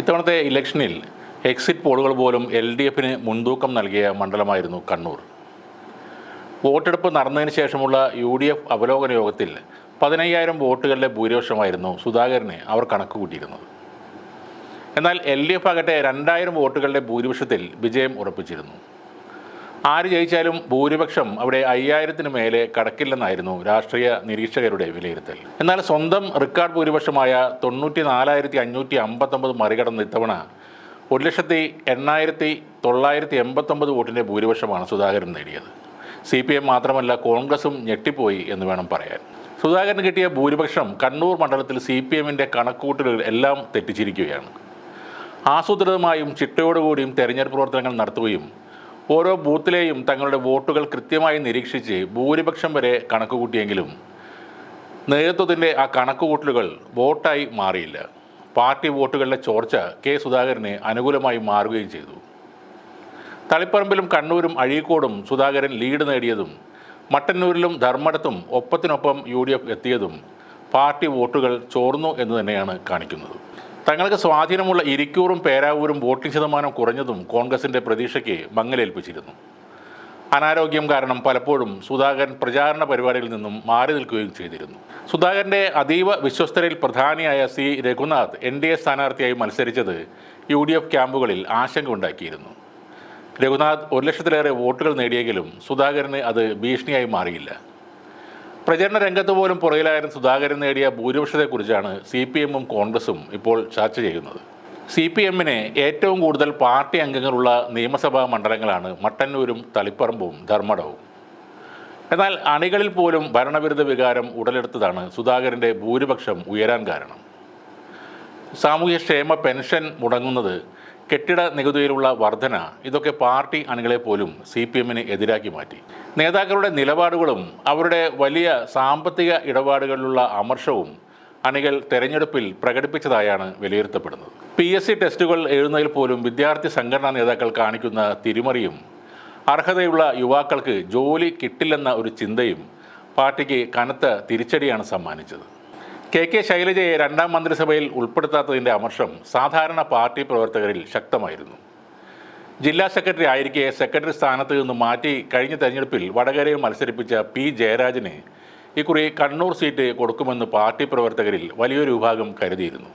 ഇത്തവണത്തെ ഇലക്ഷനിൽ എക്സിറ്റ് പോളുകൾ പോലും എൽ ഡി എഫിന് മുൻതൂക്കം നൽകിയ മണ്ഡലമായിരുന്നു കണ്ണൂർ. വോട്ടെടുപ്പ് നടന്നതിന് ശേഷമുള്ള യു ഡി എഫ് അവലോകന യോഗത്തിൽ പതിനയ്യായിരം വോട്ടുകളുടെ ഭൂരിപക്ഷമായിരുന്നു സുധാകരനെ അവർ കണക്ക് കൂട്ടിയിരുന്നത് എന്നാൽ എൽ ഡി എഫ് ആകട്ടെ രണ്ടായിരം വോട്ടുകളുടെ ഭൂരിപക്ഷത്തിൽ വിജയം ഉറപ്പിച്ചിരുന്നു. ആര് ജയിച്ചാലും ഭൂരിപക്ഷം അവിടെ അയ്യായിരത്തിന് മേലെ കടക്കില്ലെന്നായിരുന്നു രാഷ്ട്രീയ നിരീക്ഷകരുടെ വിലയിരുത്തൽ. എന്നാൽ സ്വന്തം റെക്കോർഡ് ഭൂരിപക്ഷമായ തൊണ്ണൂറ്റി നാലായിരത്തി അഞ്ഞൂറ്റി അമ്പത്തൊമ്പത് മറികടന്ന് ഇത്തവണ ഒരു ലക്ഷത്തി എണ്ണായിരത്തി തൊള്ളായിരത്തി എൺപത്തൊമ്പത് വോട്ടിന്റെ ഭൂരിപക്ഷമാണ് സുധാകരൻ നേടിയത്. സി പി എം മാത്രമല്ല കോൺഗ്രസും ഞെട്ടിപ്പോയി എന്ന് വേണം പറയാൻ. സുധാകരന് കിട്ടിയ ഭൂരിപക്ഷം കണ്ണൂർ മണ്ഡലത്തിൽ സി പി എമ്മിന്റെ കണക്കൂട്ടലുകൾ എല്ലാം തെറ്റിച്ചിരിക്കുകയാണ്. ആസൂത്രിതമായും ചിട്ടയോടുകൂടിയും തെരഞ്ഞെടുപ്പ് പ്രവർത്തനങ്ങൾ നടത്തുകയും ഓരോ ബൂത്തിലെയും തങ്ങളുടെ വോട്ടുകൾ കൃത്യമായി നിരീക്ഷിച്ച് ഭൂരിപക്ഷം വരെ കണക്കുകൂട്ടിയെങ്കിലും നേതൃത്വത്തിന്റെ ആ കണക്കുകൂട്ടലുകൾ വോട്ടായി മാറിയില്ല. പാർട്ടി വോട്ടുകളുടെ ചോർച്ച കെ സുധാകരന് അനുകൂലമായി മാറുകയും ചെയ്തു. തളിപ്പറമ്പിലും കണ്ണൂരും അഴീക്കോടും സുധാകരൻ ലീഡ് നേടിയതും മട്ടന്നൂരിലും ധർമ്മടത്തും ഒപ്പത്തിനൊപ്പം യു എത്തിയതും പാർട്ടി വോട്ടുകൾ ചോർന്നു എന്ന് തന്നെയാണ് കാണിക്കുന്നത്. തങ്ങൾക്ക് സ്വാധീനമുള്ള ഇരിക്കൂറും പേരാവൂരും വോട്ടിംഗ് ശതമാനം കുറഞ്ഞതും കോൺഗ്രസിന്റെ പ്രതീക്ഷയ്ക്ക് മങ്ങലേൽപ്പിച്ചിരുന്നു. അനാരോഗ്യം കാരണം പലപ്പോഴും സുധാകരൻ പ്രചാരണ പരിപാടികളിൽ നിന്നും മാറി നിൽക്കുകയും ചെയ്തിരുന്നു. സുധാകരന്റെ അതീവ വിശ്വസ്തരിൽ പ്രധാനിയായ C. Raghunath N D A സ്ഥാനാർത്ഥിയായി മത്സരിച്ചത് യു ഡി എഫ് ക്യാമ്പുകളിൽ ആശങ്ക ഉണ്ടാക്കിയിരുന്നു. രഘുനാഥ് ഒരു ലക്ഷത്തിലേറെ വോട്ടുകൾ നേടിയെങ്കിലും സുധാകരന് അത് ഭീഷണിയായി മാറിയില്ല. പ്രചരണ രംഗത്ത് പോലും പുറകിലായിരുന്ന സുധാകരൻ നേടിയ ഭൂരിപക്ഷത്തെക്കുറിച്ചാണ് സി പി എമ്മും കോൺഗ്രസും ഇപ്പോൾ ചർച്ച ചെയ്യുന്നത്. സി പി എമ്മിന് ഏറ്റവും കൂടുതൽ പാർട്ടി അംഗങ്ങളുള്ള നിയമസഭാ മണ്ഡലങ്ങളാണ് മട്ടന്നൂരും തളിപ്പറമ്പും ധർമ്മടവും. എന്നാൽ അണികളിൽ പോലും ഭരണവിരുദ്ധ വികാരം ഉടലെടുത്തതാണ് സുധാകരന്റെ ഭൂരിപക്ഷം ഉയരാൻ കാരണം. സാമൂഹ്യക്ഷേമ പെൻഷൻ മുടങ്ങുന്നത് കെട്ടിട നികുതിയിലുള്ള വർധന ഇതൊക്കെ പാർട്ടി അണികളെ പോലും സി പി എമ്മിന് എതിരാക്കി മാറ്റി. നേതാക്കളുടെ നിലപാടുകളും അവരുടെ വലിയ സാമ്പത്തിക ഇടപാടുകളിലുള്ള അമർഷവും അണികൾ തെരഞ്ഞെടുപ്പിൽ പ്രകടിപ്പിച്ചതായാണ് വിലയിരുത്തപ്പെടുന്നത്. പി എസ് സി ടെസ്റ്റുകൾ എഴുതുന്നതിൽ പോലും വിദ്യാർത്ഥി സംഘടനാ നേതാക്കൾ കാണിക്കുന്ന തിരിമറിയും അർഹതയുള്ള യുവാക്കൾക്ക് ജോലി കിട്ടില്ലെന്ന ഒരു ചിന്തയും പാർട്ടിക്ക് കനത്ത തിരിച്ചടിയാണ് സമ്മാനിച്ചത്. കെ കെ ശൈലജയെ രണ്ടാം മന്ത്രിസഭയിൽ ഉൾപ്പെടുത്താത്തതിന്റെ അമർഷം സാധാരണ പാർട്ടി പ്രവർത്തകരിൽ ശക്തമായിരുന്നു. ജില്ലാ സെക്രട്ടറി ആയിരിക്കെ സെക്രട്ടറി സ്ഥാനത്ത് നിന്ന് മാറ്റി കഴിഞ്ഞ തെരഞ്ഞെടുപ്പിൽ വടകരയിൽ മത്സരിപ്പിച്ച പി ജയരാജന് ഇക്കുറി കണ്ണൂർ സീറ്റ് കൊടുക്കുമെന്ന് പാർട്ടി പ്രവർത്തകരിൽ വലിയൊരു വിഭാഗം കരുതിയിരുന്നു.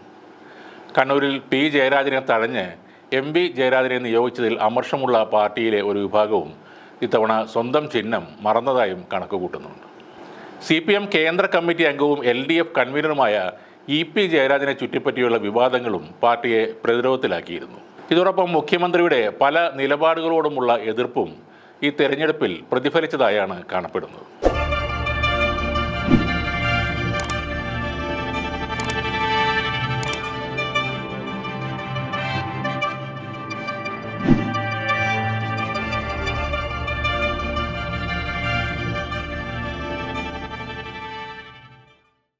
കണ്ണൂരിൽ പി ജയരാജനെ തഴഞ്ഞ് എം വി ജയരാജനെ നിയോഗിച്ചതിൽ അമർഷമുള്ള പാർട്ടിയിലെ ഒരു വിഭാഗവും ഇത്തവണ സ്വന്തം ചിഹ്നം മറന്നതായും കണക്കുകൂട്ടുന്നുണ്ട്. സി പി എം കേന്ദ്ര കമ്മിറ്റി അംഗവും എൽ ഡി എഫ് കൺവീനറുമായ ഇ പി ജയരാജനെ ചുറ്റിപ്പറ്റിയുള്ള വിവാദങ്ങളും പാർട്ടിയെ പ്രതിരോധത്തിലാക്കിയിരുന്നു. ഇതോടൊപ്പം മുഖ്യമന്ത്രിയുടെ പല നിലപാടുകളോടുമുള്ള എതിർപ്പും ഈ തെരഞ്ഞെടുപ്പിൽ പ്രതിഫലിച്ചതായാണ് കാണപ്പെടുന്നത്.